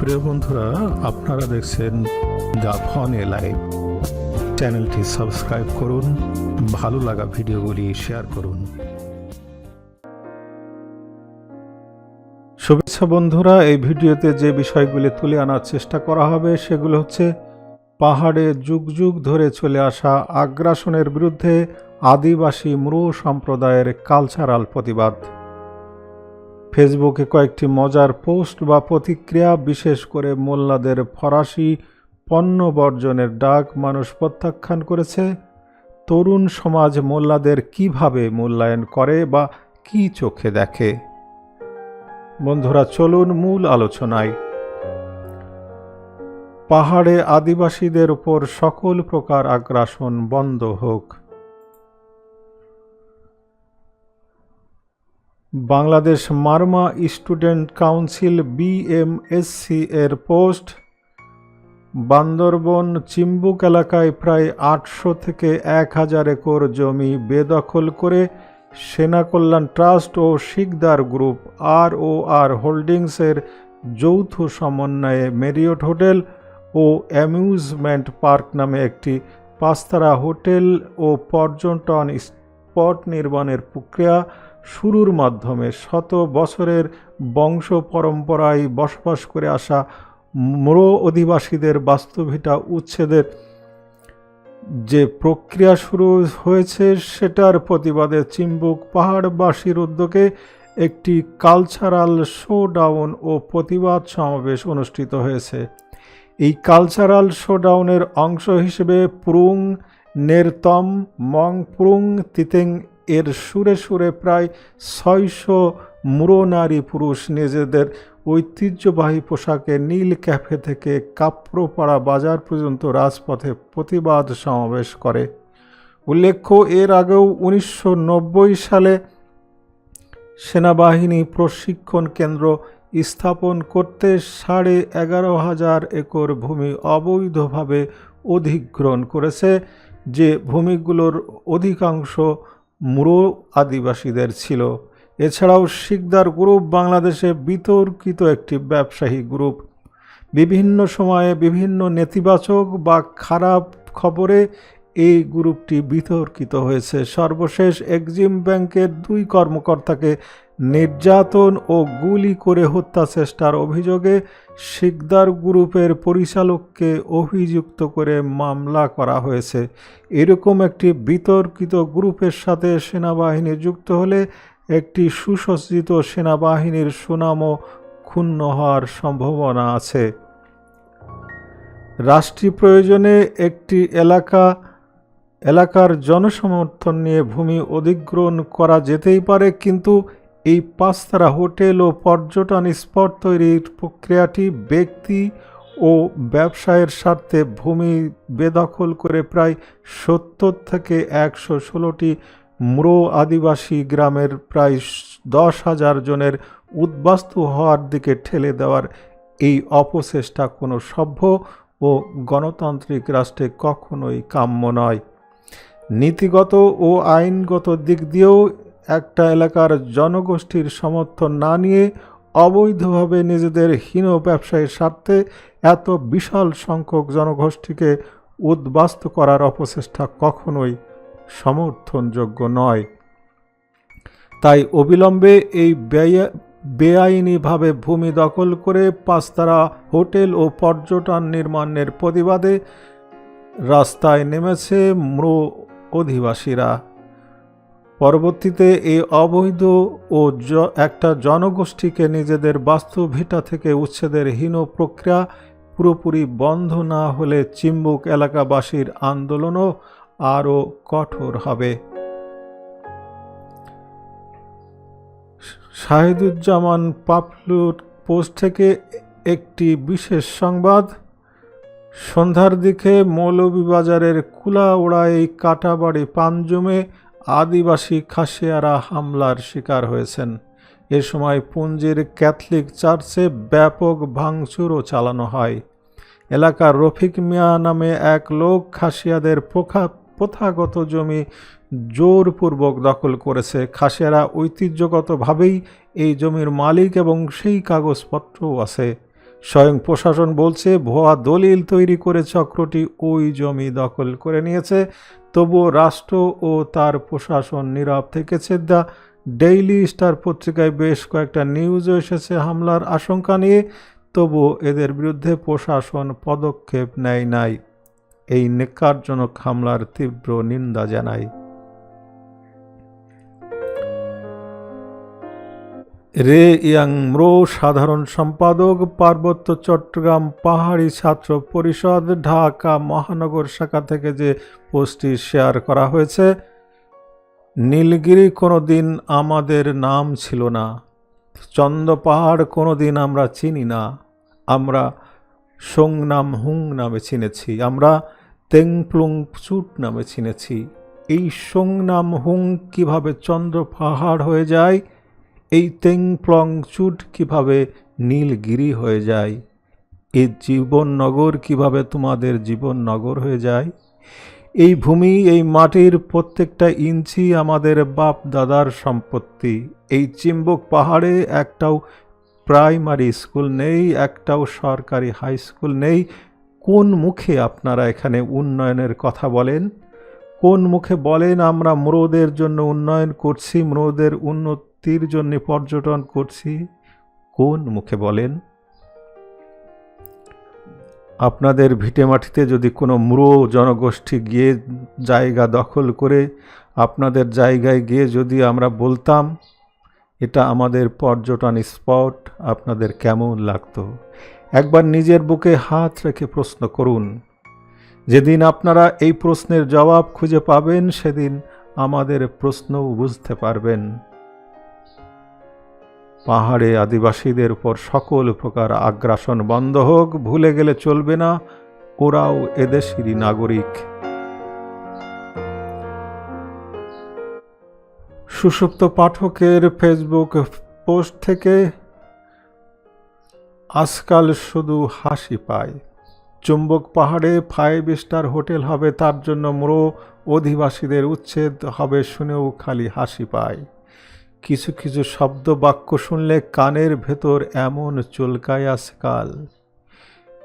প্রিয় বন্ধুরা, আপনারা দেখছেন দ্য ফন এ লাইভ চ্যানেলটি সাবস্ক্রাইব করুন, ভালো লাগা ভিডিওগুলি শেয়ার করুন। শুভেচ্ছা বন্ধুরা, এই ভিডিওতে যে বিষয়গুলি তুলে আনার চেষ্টা করা হবে সেগুলো হচ্ছে পাহাড়ে যুগ যুগ ধরে চলে আসা আগ্রাসনের বিরুদ্ধে আদিবাসী মৃ সম্প্রদায়ের কালচারাল প্রতিবাদ। ফেসবুকে কয়েকটি মজার পোস্ট বা প্রতিক্রিয়া, বিশেষ করে মোল্লাদের ফরাসি পণ্য বর্জনের ডাক মানুষ প্রত্যাখ্যান করেছে। তরুণ সমাজ মোল্লাদের কীভাবে মূল্যায়ন করে বা কি চোখে দেখে? বন্ধুরা, চলুন মূল আলোচনায়। পাহাড়ে আদিবাসীদের উপর সকল প্রকার আগ্রাসন বন্ধ হোক। Bangladesh Marma student council BMSC এর পোস্ট। বান্দরবন চিম্বুক এলাকায় প্রায় আটশো থেকে এক হাজার একর জমি বেদখল করে সেনা কল্যাণ ট্রাস্ট ও শিকদার গ্রুপ আর ও আর হোল্ডিংসের যৌথ সমন্বয়ে মেরিয়ট হোটেল ও অ্যামিউজমেন্ট পার্ক নামে একটি পাঁচতারা হোটেল ও পর্যটন স্পট নির্মাণের প্রক্রিয়া শুরুর মাধ্যমে শত বছরের বংশ পরম্পরায় বসবাস করে আসা মূল অধিবাসীদের বাস্তুভিটা উচ্ছেদের যে প্রক্রিয়া শুরু হয়েছে, সেটার প্রতিবাদে চিম্বুক পাহাড়বাসীর উদ্যোগে একটি কালচারাল শোডাউন ও প্রতিবাদ সমাবেশ অনুষ্ঠিত হয়েছে। এই কালচারাল শোডাউনের অংশ হিসেবে পুরুং, নেরতম মং পুরুং তিতেং এর সুরে সুরে প্রায় ছয়শো মুরো নারী পুরুষ নিজেদের ঐতিহ্যবাহী পোশাকে নীল ক্যাফে থেকে কাপ্রোপাড়া বাজার পর্যন্ত রাজপথে প্রতিবাদ সমাবেশ করে। উল্লেখ্য, এর আগেও উনিশশো নব্বই সালে সেনাবাহিনী প্রশিক্ষণ কেন্দ্র স্থাপন করতে সাড়ে এগারো হাজার একর ভূমি অবৈধভাবে অধিগ্রহণ করেছে, যে ভূমিগুলোর অধিকাংশ মুরো আদিবাসীদের ছিল। এছাড়াও শিকদার গ্রুপ বাংলাদেশে বিতর্কিত একটি ব্যবসায়ী গ্রুপ। বিভিন্ন সময়ে বিভিন্ন নেতিবাচক বা খারাপ খবরে এই গ্রুপটি বিতর্কিত হয়েছে। সর্বশেষ এক্সিম ব্যাংকের দুই কর্মকর্তাকে নির্যাতন ও গুলি করে হত্যা চেষ্টার অভিযোগে শিকদার গ্রুপের পরিচালককে অভিযুক্ত করে মামলা করা হয়েছে। এরকম একটি বিতর্কিত গ্রুপের সাথে সেনাবাহিনী যুক্ত হলে একটি সুসজ্জিত সেনাবাহিনীর সুনামও ক্ষুণ্ণ হওয়ার সম্ভাবনা আছে। রাষ্ট্রীয় প্রয়োজনে একটি এলাকা এলাকার জনসমর্থন নিয়ে ভূমি অধিগ্রহণ করা যেতেই পারে, কিন্তু এই পাঁচতারা হোটেল ও পর্যটন স্পট তৈরির প্রক্রিয়াটি ব্যক্তি ও ব্যবসায়ের স্বার্থে ভূমি বেদখল করে প্রায় সত্তর থেকে একশো ষোলোটি ম্রো আদিবাসী গ্রামের প্রায় দশ হাজার জনের উদ্বাস্তু হওয়ার দিকে ঠেলে দেওয়ার এই অপচেষ্টা কোনো সভ্য ও গণতান্ত্রিক রাষ্ট্রে কখনোই কাম্য নয়। নীতিগত ও আইনগত দিক দিয়েও একটা এলাকার জনগোষ্ঠীর সমর্থন না নিয়ে অবৈধভাবে নিজেদের হীন ব্যবসায়ীর স্বার্থে এত বিশাল সংখ্যক জনগোষ্ঠীকে উদ্বাস্ত করার অপচেষ্টা কখনোই সমর্থনযোগ্য নয়। তাই অবিলম্বে এই বেআইনিভাবে ভূমি দখল করে পাঁচতারা হোটেল ও পর্যটন নির্মাণের প্রতিবাদে রাস্তায় নেমেছে মৃ অধিবাসীরা। পরবর্তীতে এই অবৈধ ও একটা জনগোষ্ঠীকে নিজেদের বাস্তুভিটা থেকে উচ্ছেদের হীন প্রক্রিয়া পুরোপুরি বন্ধ না হলে চিম্বুক এলাকাবাসীর আন্দোলনও আরও কঠোর হবে। শাহিদুজ্জামান পাপলুর পোস্ট থেকে একটি বিশেষ সংবাদ। সন্ধ্যার দিকে মৌলভীবাজারের কুলাউড়ায় কাটাবাড়ি পানজমে আদিবাসী খাসিয়ারা হামলার শিকার হয়েছেন। এ সময় পুঞ্জির ক্যাথলিক চার্চে ব্যাপক ভাঙচুরও চালানো হয়। এলাকার রফিক মিয়া নামে এক লোক খাসিয়াদের পোখা প্রথাগত জমি জোরপূর্বক দখল করেছে। খাসিয়ারা ঐতিহ্যগতভাবেই এই জমির মালিক এবং সেই কাগজপত্রও আছে। স্বয়ং প্রশাসন বলছে, ভুয়া দলিল তৈরি করে চক্রটি ওই জমি দখল করে নিয়েছে। তবুও রাষ্ট্র ও তার প্রশাসন নীরব থেকেছে। দ্য ডেইলি স্টার পত্রিকায় বেশ কয়েকটা নিউজও এসেছে হামলার আশঙ্কা নিয়ে। তবুও এদের বিরুদ্ধে প্রশাসন পদক্ষেপ নেয় নাই। এই নেকারজনক হামলার তীব্র নিন্দা জানায়। রে ইয়াং ইয়াংম্রো সাধারণ সম্পাদক, পার্বত্য চট্টগ্রাম পাহাড়ি ছাত্র পরিষদ, ঢাকা মহানগর শাখা থেকে যে পোস্টটি শেয়ার করা হয়েছে, নীলগিরি কোনো দিন আমাদের নাম ছিল না। চন্দ্র পাহাড় কোনো দিন আমরা চিনি না। আমরা সোংনাম হুং নামে চিনেছি। আমরা তেংপ্লুং চুট নামে চিনেছি। এই সোংনাম হুং কীভাবে চন্দ্র পাহাড় হয়ে যায়? এই তেংপ্লং চুট কীভাবে নীলগিরি হয়ে যায়? এই জীবননগর কীভাবে তোমাদের জীবননগর হয়ে যায়? এই ভূমি, এই মাটির প্রত্যেকটা ইঞ্চি আমাদের বাপ দাদার সম্পত্তি। এই চিম্বক পাহাড়ে একটাও প্রাইমারি স্কুল নেই, একটাও সরকারি হাই স্কুল নেই। কোন মুখে আপনারা এখানে উন্নয়নের কথা বলেন? কোন মুখে বলেন, আমরা মরোদের জন্য উন্নয়ন করছি, মরোদের উন্নতির জন্য পর্যটন করছি। কোন মুখে বলেন? আপনাদের ভিটেমাটিতে যদি কোনো মৃো জনগোষ্ঠী গিয়ে জায়গা দখল করে আপনাদের জায়গায় গিয়ে যদি আমরা বলতাম, এটা আমাদের পর্যটন স্পট, আপনাদের কেমন লাগতো? একবার নিজের বুকে হাত রেখে প্রশ্ন করুন। যেদিন আপনারা এই প্রশ্নের জবাব খুঁজে পাবেন, সেদিন আমাদের প্রশ্নও বুঝতে পারবেন। পাহাড়ে আদিবাসীদের উপর সকল প্রকার আগ্রাসন বন্ধ হোক, ভুলে গেলে চলবে না। ওরাও এদেশেরই নাগরিক। সুষুপ্ত পাঠকের ফেসবুক পোস্ট থেকে আজকাল শুধু হাসি পায়। চুম্বক পাহাড়ে ফাইভ স্টার হোটেল হবে, তার জন্য মরো অধিবাসীদের উচ্ছেদ হবে শুনেও খালি হাসি পায়। কিছু কিছু শব্দ বাক্য শুনলে কানের ভেতর এমন চুলকায় আজকাল।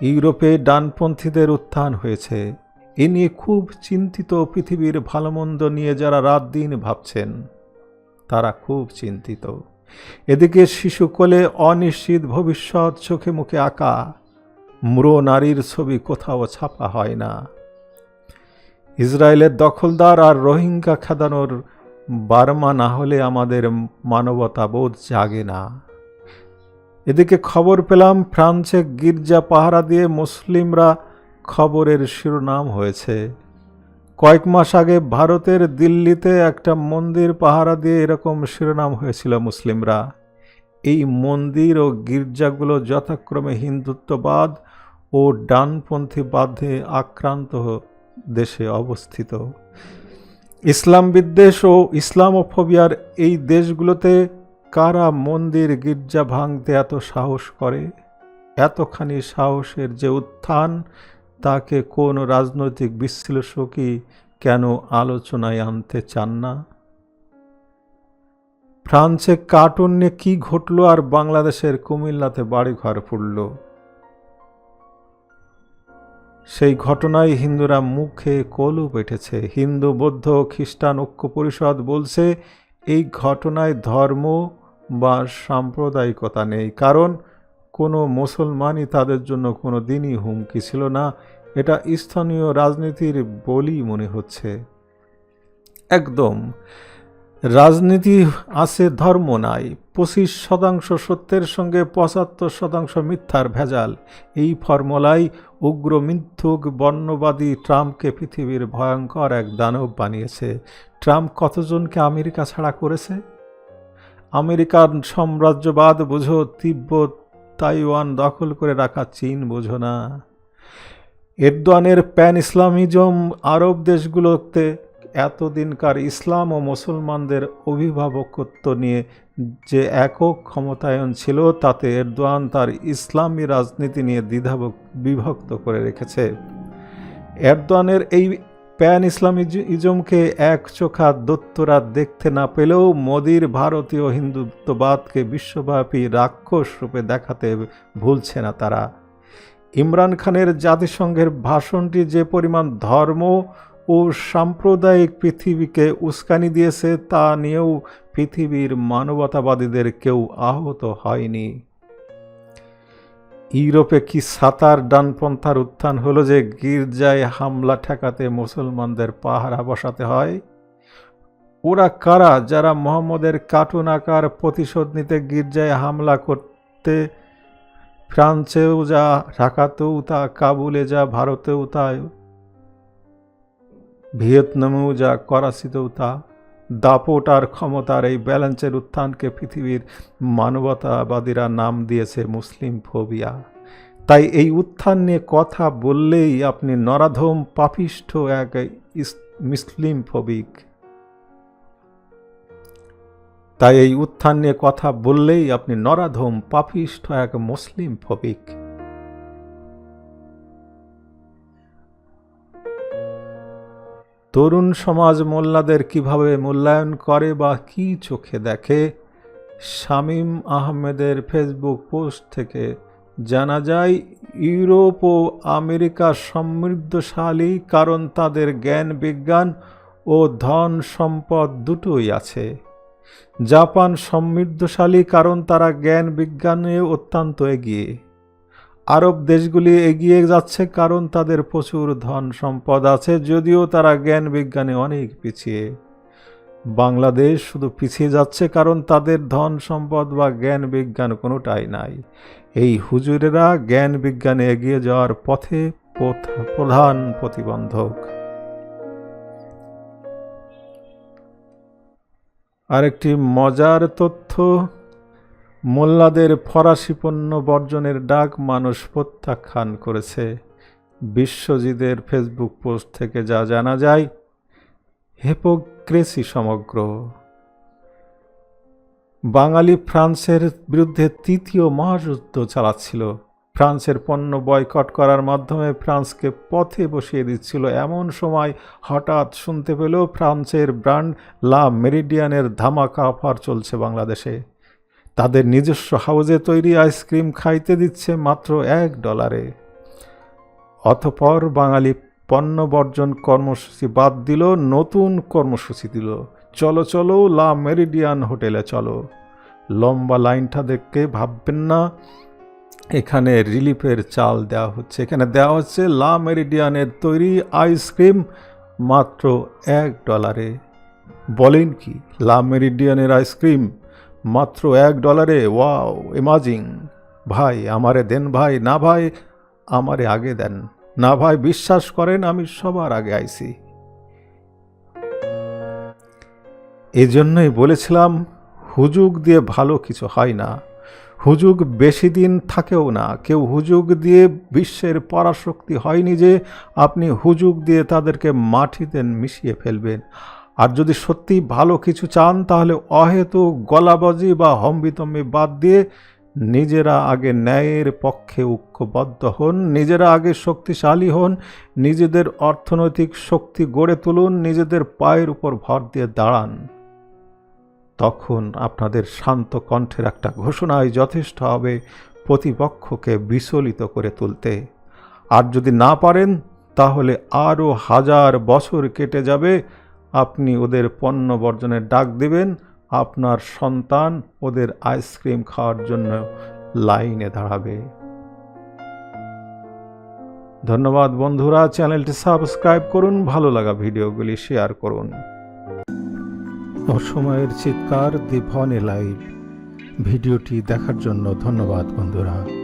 ইউরোপে ডানপন্থীদের উত্থান হয়েছে। এ নিয়ে খুব চিন্তিত পৃথিবীর ভালোমন্দ নিয়ে যারা রাত দিন ভাবছেন, তারা খুব চিন্তিত। এদিকে শিশু কোলে অনিশ্চিত ভবিষ্যৎ চোখে মুখে আঁকা, মৃো নারীর ছবি কোথাও ছাপা হয় না। ইসরায়েলের দখলদার আর রোহিঙ্গা খেদানোর বার্মা না হলে আমাদের মানবতা বোধ জাগে না। এদিকে খবর পেলাম, ফ্রান্সে গির্জা পাহারা দিয়ে মুসলিমরা খবরের শিরোনাম হয়েছে। কয়েক মাস আগে ভারতের দিল্লিতে একটা মন্দির পাহারা দিয়ে এরকম শিরোনাম হয়েছিল মুসলিমরা। এই মন্দির ও গির্জাগুলো যথাক্রমে হিন্দুত্ববাদ ও ডানপন্থী বাধ্যে আক্রান্ত দেশে অবস্থিত। ইসলাম বিদ্বেষ ও ইসলামোফোবিয়ার এই দেশগুলোতে কারা মন্দির, গির্জা ভাঙতে এত সাহস করে? এতখানি সাহসের যে উত্থান, তাকে কোন রাজনৈতিক বিশ্লেষকই কেন আলোচনায় আনতে চান না? ফ্রান্সে কার্টুন নিয়ে কী ঘটল আর বাংলাদেশের কুমিল্লাতে বাড়িঘর ফুটল? সেই ঘটনায় হিন্দুরা মুখে কলু পেটেছে হিন্দু, বৌদ্ধ, খ্রিস্টান ঐক্য পরিষদ বলছে, এই ঘটনায় ধর্ম বা সাম্প্রদায়িকতা নেই। কারণ কোনো মুসলমানই তাদের জন্য কোনো দিনই হুমকি ছিল না। এটা স্থানীয় রাজনীতির বলি মনে হচ্ছে। একদম। রাজনীতি আছে ধর্ম নাই, পঁচিশ শতাংশ সত্যের সঙ্গে পঁচাত্তর শতাংশ মিথ্যার ভেজাল। এই ফর্মুলাই উগ্র মিথ্যুক বর্ণবাদী ট্রাম্পকে পৃথিবীর ভয়ঙ্কর এক দানব বানিয়েছে। ট্রাম্প কতজনকে আমেরিকা ছাড়া করেছে? আমেরিকার সাম্রাজ্যবাদ বুঝো, তিব্বত তাইওয়ান দখল করে রাখা চীন বোঝো না। এরদোয়ানের প্যান ইসলামিজম আরব দেশগুলোতে এতদিনকার ইসলাম ও মুসলমানদের অভিভাবকত্ব নিয়ে যে একক ক্ষমতায়ন ছিল, তাতে এরদোয়ান তার ইসলামী রাজনীতি নিয়ে দ্বিধা বিভক্ত করে রেখেছে। এরদোয়ানের এই প্যান ইসলামিজমকে এক চোখা দত্তরা দেখতে না পেলেও মোদির ভারতীয় হিন্দুত্ববাদকে বিশ্বব্যাপী রাক্ষস রূপে দেখাতে ভুলছে না তারা। ইমরান খানের জাতিসংঘের ভাষণটি যে পরিমাণ ধর্ম ও সাম্প্রদায়িক পৃথিবীকে উস্কানি দিয়েছে, তা নিয়েও পৃথিবীর মানবতাবাদীদের কেউ আহত হয়নি। ইউরোপে কি সাতার ডানপন্থার উত্থান হলো যে গির্জায় হামলা ঠেকাতে মুসলমানদের পাহারা বসাতে হয়? ওরা কারা যারা মোহাম্মদের কার্টুন আকার প্রতিশোধ নিতে গির্জায় হামলা করতে ফ্রান্সেও যা, ঢাকাতেও তা, কাবুলে যা, ভারতেও তা ভিয়েতনামেও যা করাচিতেও তা দাপট আর ক্ষমতার এই ব্যালেন্সের উত্থানকে পৃথিবীর মানবতাবাদীরা নাম দিয়েছে মুসলিম ফোবিয়া। তাই এই উত্থান নিয়ে কথা বললেই আপনি নরাধম, পাপিষ্ঠ এক মুসলিম ফবিক। তাই এই উত্থান নিয়ে কথা বললেই আপনি নরাধম, পাপিষ্ঠ এক মুসলিম ফবিক। তরুণ সমাজ মোল্লাদের কীভাবে মূল্যায়ন করে বা কি চোখে দেখে, শামীম আহমেদের ফেসবুক পোস্ট থেকে জানা যায়, ইউরোপ ও আমেরিকা সমৃদ্ধশালী, কারণ তাদের জ্ঞান, বিজ্ঞান ও ধন সম্পদ দুটোই আছে। জাপান সমৃদ্ধশালী, কারণ তারা জ্ঞান, বিজ্ঞানে অত্যন্ত এগিয়ে। আরব দেশগুলি এগিয়ে যাচ্ছে কারণ তাদের প্রচুর ধন সম্পদ আছে, যদিও তারা জ্ঞান বিজ্ঞানে অনেক পিছিয়ে। বাংলাদেশ শুধু পিছিয়ে যাচ্ছে কারণ তাদের ধন সম্পদ বা জ্ঞান বিজ্ঞান কোনোটাই নাই। এই হুজুরেরা জ্ঞান বিজ্ঞানে এগিয়ে যাওয়ার পথে প্রধান প্রতিবন্ধক। আরেকটি মজার তথ্য মোল্লাদের ফরাসি পণ্য বর্জনের ডাক মানুষ প্রত্যাখ্যান করেছে। বিশ্বজিদের ফেসবুক পোস্ট থেকে যা জানা যায়, হেপোক্রেসি সমগ্র। বাঙালি ফ্রান্সের বিরুদ্ধে তৃতীয় মহাযুদ্ধ চালাচ্ছিল। ফ্রান্সের পণ্য বয়কট করার মাধ্যমে ফ্রান্সকে পথে বসিয়ে দিচ্ছিল। এমন সময় হঠাৎ শুনতে পেল ফ্রান্সের ব্র্যান্ড লা মেরিডিয়ানের ধামাকা অফার চলছে বাংলাদেশে। তাদের নিজস্ব হাউজে তৈরি আইসক্রিম খাইতে দিচ্ছে মাত্র এক ডলারে। অথপর বাঙালি পণ্য বর্জন কর্মসূচি বাদ দিল, নতুন কর্মসূচি দিল। চলো চলো, লা মেরিডিয়ান হোটেলে চলো। লম্বা লাইনটা দেখে ভাববেন না, এখানে রিলিফের চাল দেওয়া হচ্ছে। এখানে দেওয়া হচ্ছে লা মেরিডিয়ানের তৈরি আইসক্রিম মাত্র এক ডলারে। বলেন কি, লা মেরিডিয়ানের আইসক্রিম মাত্র এক ডলারে, ওয়াও, ইমাজিং। ভাই, আমারে দেন ভাই, না ভাই, আমারে আগে দেন। না ভাই, বিশ্বাস করেন, আমি সবার আগে আইছি। এজন্যই বলেছিলাম, হুজুগ দিয়ে ভালো কিছু হয় না। হুজুগ বেশি দিন থাকেও না। কেউ হুজুগ দিয়ে বিশ্বের পরাশক্তি হয়নি যে আপনি হুজুগ দিয়ে তাদেরকে মাটিতে মিশিয়ে ফেলবেন। আর যদি সত্যি ভালো কিছু চান, তাহলে অহেতু গলাবাজি বা হম্বিতম্বি বাদ দিয়ে নিজেরা আগে ন্যায়ের পক্ষে ঐক্যবদ্ধ হন, নিজেরা আগে শক্তিশালী হন, নিজেদের অর্থনৈতিক শক্তি গড়ে তুলুন, নিজেদের পায়ের উপর ভর দিয়ে দাঁড়ান। তখন আপনাদের শান্ত কণ্ঠের একটা ঘোষণায় যথেষ্ট হবে প্রতিপক্ষকে বিচলিত করে তুলতে। আর যদি না পারেন, তাহলে আরও হাজার বছর কেটে যাবে আপনি ওদের পণ্য বর্জনের ডাক দেবেন, আপনার সন্তান ওদের আইসক্রিম খাওয়ার জন্য লাইনে দাঁড়াবে। ধন্যবাদ বন্ধুরা, চ্যানেলটি সাবস্ক্রাইব করুন, ভালো লাগা ভিডিওগুলি শেয়ার করুন। অসময়ের চিৎকার দি ভনে লাইভ। ভিডিওটি দেখার জন্য ধন্যবাদ বন্ধুরা।